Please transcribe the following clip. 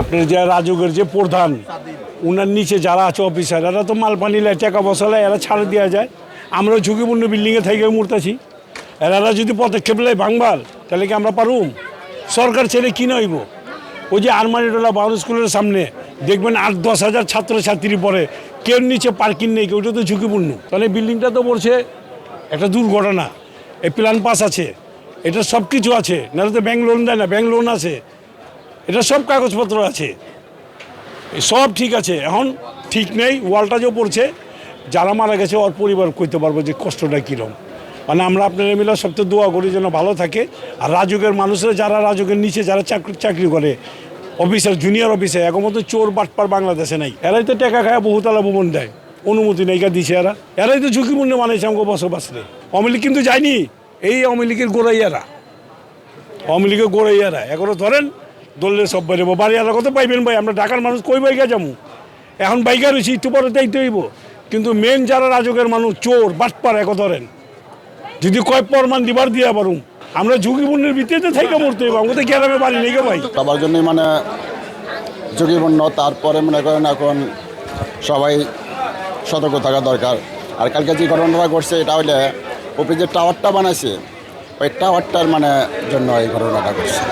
আপনার যে রাজুকের যে প্রধান, উনার নিচে যারা আছে অফিসার এরা তো মাল পানি লাই টাকা বসালে এরা ছাড় দেওয়া যায়। আমরা ঝুঁকিপূর্ণ বিল্ডিংয়ে থেকে মুড়তাছি এরা যদি পদক্ষেপ নেয় ভাঙবার তাহলে কি আমরা পারুম? সরকার ছেড়ে কি নইব? ওই যে আরমানিটোলা বাউল স্কুলের সামনে দেখবেন আট, দশ হাজার ছাত্রছাত্রী পড়ে। কেউ নিচে পার্কিং নেই ওইটা তো ঝুঁকিপূর্ণ। তাহলে বিল্ডিংটা তো পড়ছে একটা দুর্ঘটনা। এই প্ল্যান পাস আছে। এটা সব কিছু আছে, নাহলে তো ব্যাংক লোন দেয় না ব্যাংক লোন আছে। এটা সব কাগজপত্র আছে। সব ঠিক আছে। এখন ঠিক নেই ওয়ালটা যে পড়ছে। যারা মারা গেছে, ওর পরিবার কইতে পারব যে কষ্টটা কীরকম মানে আমরা আপনারা মিলে সবচেয়ে দোয়া করি যেন ভালো থাকে। আর রাজুকের মানুষরা যারা রাজুকের নিচে যারা চাকরি চাকরি করে, অফিসার জুনিয়র অফিসার একমতো চোর বাটপার বাংলাদেশে নাই। এরাই তো টাকা খায়, বহুতলা ভবন দেয়। অনুমতি নেই কা দিছে এরা। এরাই তো ঝুঁকিপূর্ণ বানাইছে আমাকে বসবাস অমিলি কিন্তু যায়নি। এই অমিলিকের গোড়াইয়ারা। আওয়ামী গোড়াইয়ারা। এখনও ধরেন দললে সব বাইরে বাড়িয়ালা কত পাইবেন ভাই, আমরা ঢাকার মানুষ কই বাইকা যাব? এখন বাইকা রয়েছি, একটু পরে দায়িত্ব হইব। কিন্তু মেন যারা রাজকের মানুষ, চোর বাটপার এক ধরেন। যদি কয় প্রমাণ দিবার দিয়া পারুম। আমরা ঝুঁকিপূর্ণের ভিত্তিতে থেকে মরতে হইব, আমাকে তো গ্রামে বাড়ি নেই ভাই। সবার জন্যই মানে ঝুঁকিপূর্ণ, তারপরে মনে করেন এখন সবাই সতর্ক থাকা দরকার। আর কালকে যে ঘটনাটা ঘটছে, এটা হইলে ওপরে যে টাওয়ারটা বানাইছে, ওই টাওয়ারটার মানে জন্য এই ঘটনাটা ঘটছে।